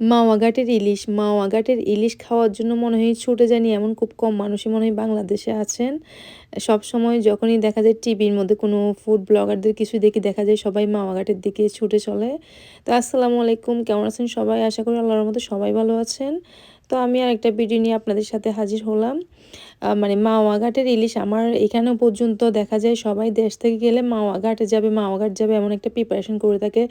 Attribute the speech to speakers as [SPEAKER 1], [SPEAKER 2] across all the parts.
[SPEAKER 1] মাওয়া ঘাটের ইলিশ মাওয়া ঘাটের ইলিশ খাওয়ার জন্য মনে হয় ছুটে জানি এমন খুব কম মানুষই মনে হয় বাংলাদেশে আছেন। সব সময় যখনই দেখা যায় টিভির মধ্যে কোনো ফুড ব্লগারদের কিছু দেখি দেখা যায় সবাই মাওয়াঘাটের দিকে ছুটে চলে। তো আসসালামু আলাইকুম, কেমন আছেন সবাই? আশা করি আল্লাহর মতো সবাই ভালো আছেন। তো আমি আর একটা ভিডিও নিয়ে আপনাদের সাথে হাজির হলাম। মানে মাওয়া ঘাটের ইলিশ, আমার এখানেও পর্যন্ত দেখা যায় সবাই দেশ থেকে গেলে মাওয়াঘাটে যাবে। মাওয়া ঘাট যাবে এমন একটা প্রিপারেশন করে থাকে।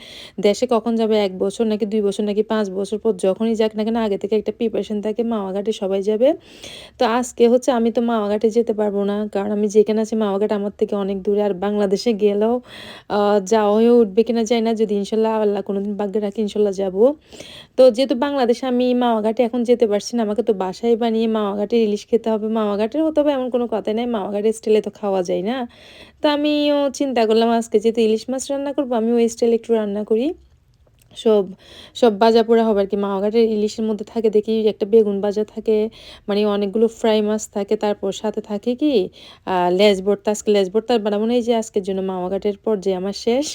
[SPEAKER 1] দেশে কখন যাবে? এক বছর নাকি দুই বছর নাকি পাঁচ বছর পর যখনই যাক না কেন, আগে থেকে একটা প্রিপারেশন থাকে মাওয়া ঘাটে সবাই যাবে। তো আজকে হচ্ছে আমি তো মাওয়া ঘাটে যেতে পারব না, কারণ আমি যেখানে আছি মাওয়া ঘাট আমার থেকে অনেক দূরে। আর বাংলাদেশে গেলেও যাওয়া হয়ে উঠবে কিনা যায় না। যদি ইনশাল্লাহ আল্লাহ কোনোদিন ভাগ্যে রাখি, ইনশাল্লাহ যাব। তো যেহেতু বাংলাদেশে আমি মাওয়াঘাটে এখন যেতে পারছি না। আমাকে তো বাসায় বানিয়ে মামাঘাটের ঘাটে ইলিশ খেতে হবে। মামাঘাটের হতে হবে এমন কোনো কথাই নাই। মামাঘাটের স্টাইলে তো খাওয়া যায় না। তো আমিও চিন্তা করলাম, আজকে যেহেতু ইলিশ মাছ রান্না করব আমি ওই স্টাইলে একটু রান্না করি। সব সব বাজা পোড়া হবে আর কি। মাওয়াঘাটের ইলিশের মধ্যে থাকে দেখি একটা বেগুন বাজা থাকে মানে অনেকগুলো ফ্রাই মাছ থাকে, তারপর সাথে থাকে কি লেজ ভর্তা, আজকে লেজ ভর্তা বানাবো না, এই যে আজকের জন্য মাওয়াঘাটের পর্যায়ে আমার শেষ।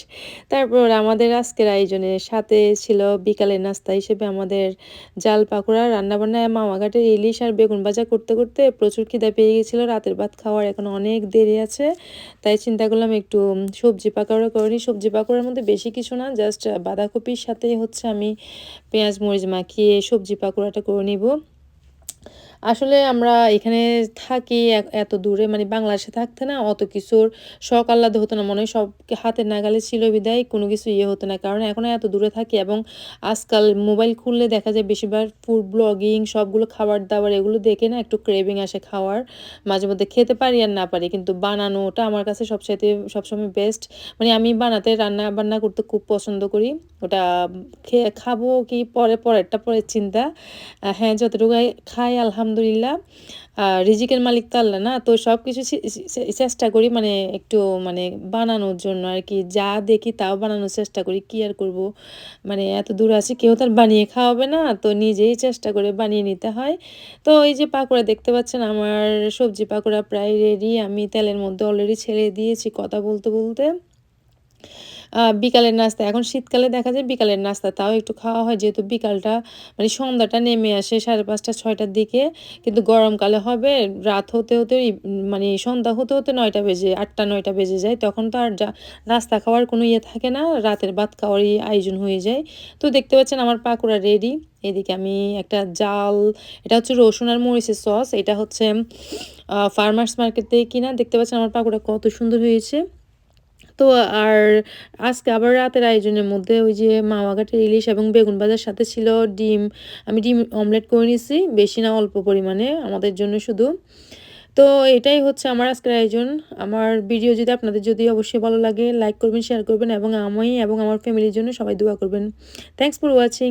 [SPEAKER 1] তারপর আমাদের আজকের আয়োজনে সাথে ছিল বিকালের নাস্তা হিসেবে আমাদের জাল পাকোড়া রান্নাবান্নায় মাওয়াঘাটের ইলিশ আর বেগুন বাজা করতে করতে প্রচুর খিদা পেয়ে গেছিল, রাতের ভাত খাওয়ার এখন অনেক দেরি আছে, তাই চিন্তা করলাম একটু সবজি পাকোড়া করিনি। সবজি পাকোড়ার মধ্যে বেশি কিছু না জাস্ট বাঁধাকপির সাথে হচ্ছে আমি পেঁয়াজ মরিচ মাখিয়ে সবজি পাকোড়াটা করে নিব। আসলে আমরা এখানে থাকি এত দূরে মানে বাংলাদেশে থাকতে না অত কিছুর শখ আহ্লাদে হতো না। মনে হয় সব হাতের নাগালে ছিল বিদায়, কোনো কিছু ইয়ে হতো না। কারণ এখন এত দূরে থাকি এবং আজকাল মোবাইল খুললে দেখা যায় বেশিরভাগ ফুড ব্লগিং সবগুলো খাবার দাবার এগুলো দেখে না একটু ক্রেভিং আসে খাওয়ার। মাঝে মধ্যে খেতে পারি আর না পারি। কিন্তু বানানো ওটা আমার কাছে সবসাইতে সবসময় বেস্ট মানে আমি বানাতে রান্না বান্না করতে খুব পছন্দ করি। ওটা খেয়ে খাব কি পরে, পরেরটা পরের চিন্তা। হ্যাঁ যতটুকু খাই, আলহামদুলিল্লাহ। আলহামদুলিল্লাহ। রিজিকের মালিক তো আল্লাহ না, তো সব কিছু চেষ্টা করি মানে একটু মানে বানানোর জন্য আর কি। যা দেখি তাও বানানোর চেষ্টা করি, কি আর করব? মানে এত দূর আছে, কেউ তার বানিয়ে খাওয়াবে না, তো নিজেই চেষ্টা করে বানিয়ে নিতে হয়। তো এই যে পাকোড়া দেখতে পাচ্ছেন, আমার সবজি পাকোড়া প্রায় রেডি আমি তেলের মধ্যে অলরেডি ছেড়ে দিয়েছি কথা বলতে বলতে। বিকালের নাস্তা। এখন শীতকালে দেখা যায় বিকালের নাস্তা, তাও একটু খাওয়া হয়। যেহেতু বিকালটা মানে সন্ধ্যাটা নেমে আসে সাড়ে পাঁচটা, ছয়টার দিকে। কিন্তু গরমকালে হবে, রাত হতে হতে মানে সন্ধ্যা হতে হতে নয়টা বেজে, আটটা, নয়টা বেজে যায়। তখন তো আর নাস্তা খাওয়ার কোনো ইয়ে থাকে না। রাতের ভাত খাওয়ারই আয়োজন হয়ে যায়। তো দেখতে পাচ্ছেন আমার পাকোড়া রেডি এদিকে আমি একটা জাল, এটা হচ্ছে রসুন আর মরিচের সস এটা হচ্ছে ফার্মার্স মার্কেট থেকে কিনা। দেখতে পাচ্ছেন আমার পাকোড়া কত সুন্দর হয়েছে। তো আর আজকে আবার রাতের আয়োজনের মধ্যে ওই যে মাওয়া ঘাটের ইলিশ এবং বেগুন ভাজার সাথে ছিল ডিম। আমি ডিম অমলেট করে নিয়েছি বেশি না, অল্প পরিমাণে, আমাদের জন্য শুধু। তো এটাই হচ্ছে আমার আজকের আয়োজন। আমার ভিডিও যদি আপনাদের যদি অবশ্যই ভালো লাগে লাইক করবেন শেয়ার করবেন এবং আমি এবং আমার ফ্যামিলির জন্য সবাই দোয়া করবেন। Thanks for watching